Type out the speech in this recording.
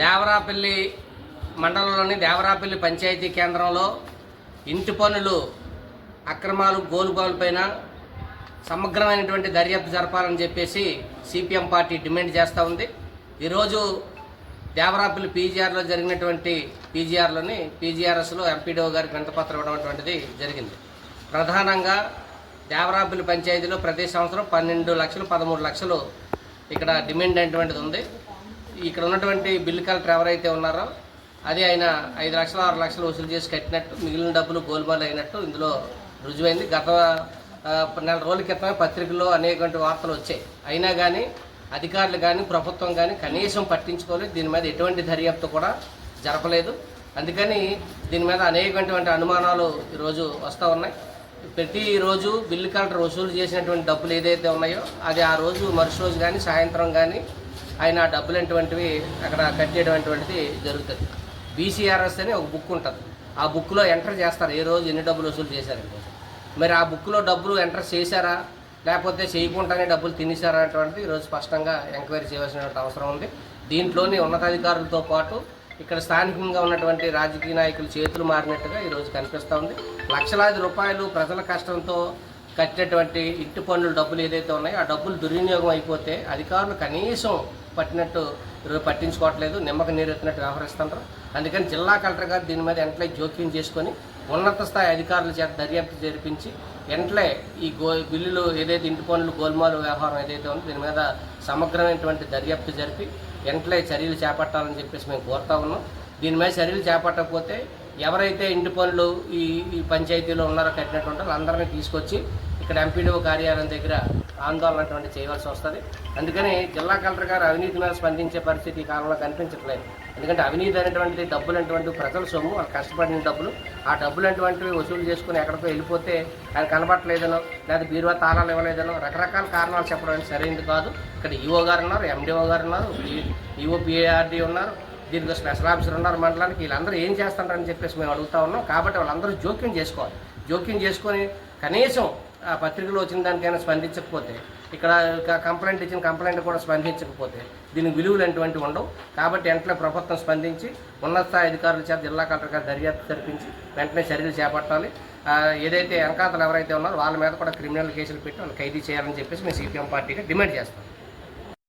దేవరాపల్లి మండలంలోని దేవరాపల్లి పంచాయతీ కేంద్రంలో ఇంటి పనులు అక్రమాలు గోలుగోలు పైన సమగ్రమైనటువంటి దర్యాప్తు జరపాలని చెప్పేసి సిపిఎం పార్టీ డిమాండ్ చేస్తూ ఉంది. ఈరోజు దేవరాపల్లి పీజీఆర్లో జరిగినటువంటి పీజీఆర్లోని పీజీఆర్ఎస్లో ఎంపీడీఓ గారికి వింతపత్రం ఇవ్వడం అటువంటిది జరిగింది. ప్రధానంగా దేవరాపల్లి పంచాయతీలో ప్రతి సంవత్సరం పన్నెండు లక్షలు పదమూడు లక్షలు ఇక్కడ డిమాండ్ అయినటువంటిది ఉంది. ఇక్కడ ఉన్నటువంటి బిల్లు కలెక్టర్ ఎవరైతే ఉన్నారో అది ఆయన ఐదు లక్షలు ఆరు లక్షలు వసూలు చేసి కట్టినట్టు మిగిలిన డబ్బులు గోల్మాల్ అయినట్టు ఇందులో రుజువైంది. గత నెల రోజుల క్రితమే పత్రికల్లో అనేక వార్తలు వచ్చాయి. అయినా కానీ అధికారులు కానీ ప్రభుత్వం కానీ కనీసం పట్టించుకోలేదు. దీని మీద ఎటువంటి దర్యాప్తు కూడా జరపలేదు. అందుకని దీని మీద అనేకటువంటి అనుమానాలు ఈరోజు వస్తూ ఉన్నాయి. ప్రతిరోజు బిల్లు కలెక్టర్ వసూలు చేసినటువంటి డబ్బులు ఏదైతే ఉన్నాయో అది ఆ రోజు మరుసటి రోజు కానీ సాయంత్రం కానీ ఆయన ఆ డబ్బులు అటువంటివి అక్కడ కట్టేటువంటిది జరుగుతుంది. బీసీఆర్ఎస్ అని ఒక బుక్ ఉంటుంది. ఆ బుక్లో ఎంటర్ చేస్తారు. ఏ రోజు ఎన్ని డబ్బులు వసూలు చేశారని మరి ఆ బుక్లో డబ్బులు ఎంటర్ చేశారా? లేకపోతే చేయకుండానే డబ్బులు తినేశారా అనేటువంటిది ఈరోజు స్పష్టంగా ఎంక్వైరీ చేయాల్సిన అవసరం ఉంది. దీంట్లోని ఉన్నతాధికారులతో పాటు ఇక్కడ స్థానికంగా ఉన్నటువంటి రాజకీయ నాయకుల చేతులు మారినట్టుగా ఈరోజు కనిపిస్తూ ఉంది. లక్షలాది రూపాయలు ప్రజల కష్టంతో కట్టినటువంటి ఇంటి పన్నుల డబ్బులు ఏదైతే ఉన్నాయో ఆ డబ్బులు దుర్వినియోగం అయిపోతే అధికారులు కనీసం పట్టినట్టు పట్టించుకోవట్లేదు నిమ్మక నీరెత్తినట్టు వ్యవహరిస్తున్నారు అందుకని జిల్లా కలెక్టర్ గారు దీని మీద ఎంట్లే జోక్యం చేసుకొని ఉన్నత స్థాయి అధికారుల చేత దర్యాప్తు జరిపించి ఎంట్లే ఈ గో బిల్లులు ఏదైతే ఇంటి పనులు గోల్మాలు వ్యవహారం ఏదైతే ఉందో దీని మీద సమగ్రమైనటువంటి దర్యాప్తు జరిపి ఎంట్లే చర్యలు చేపట్టాలని చెప్పేసి మేము కోరుతా ఉన్నాం. దీని మీద చర్యలు చేపట్టకపోతే ఎవరైతే ఇంటి పనులు ఈ ఈ పంచాయతీలో ఉన్నారో కట్టినటువంటి వాళ్ళందరినీ తీసుకొచ్చి ఇక్కడ ఎంపీడీఓ కార్యాలయం దగ్గర ఆందోళన అటువంటి చేయవలసి వస్తుంది. అందుకని జిల్లా కలెక్టర్ గారు అవినీతి మీద స్పందించే పరిస్థితి ఈ కాలంలో కనిపించట్లేదు. ఎందుకంటే అవినీతి అనేటువంటి డబ్బులు అటువంటి ప్రజల సొమ్ము వాళ్ళు కష్టపడిన డబ్బులు. ఆ డబ్బులు అటువంటివి వసూలు చేసుకుని ఎక్కడికో వెళ్ళిపోతే ఆయన కనబట్టలేదనో లేదా బీరువా తాళాలు ఇవ్వలేదనో రకరకాల కారణాలు చెప్పడం అనేది సరైనది కాదు. ఇక్కడ ఈఓ గారు ఉన్నారు ఎండిఓ గారు ఉన్నారు ఈఓ పిఏఆర్డీ ఉన్నారు. దీనికి స్పెషల్ ఆఫీసర్ ఉన్నారు మండలానికి వీళ్ళందరూ ఏం చేస్తారని చెప్పేసి మేము అడుగుతా ఉన్నాం. కాబట్టి వాళ్ళందరూ జోక్యం చేసుకోవాలి. జోక్యం చేసుకొని కనీసం ఆ పత్రికలో వచ్చిన దానికైనా స్పందించకపోతే ఇక్కడ కంప్లైంట్ ఇచ్చిన కంప్లైంట్ కూడా స్పందించకపోతే దీనికి విలువలు అటువంటివి ఉండవు. కాబట్టి వెంటనే ప్రభుత్వం స్పందించి ఉన్నత స్థాయి అధికారుల చేత జిల్లా కలెక్టర్ గారు దర్యాప్తు జరిపించి వెంటనే చర్యలు చేపట్టాలి. ఏదైతే వెనకాతలు ఎవరైతే ఉన్నారో వాళ్ళ మీద కూడా క్రిమినల్ కేసులు పెట్టి వాళ్ళు ఖైదీ చేయాలని చెప్పేసి మేము సిపిఎం పార్టీగా డిమాండ్ చేస్తాం.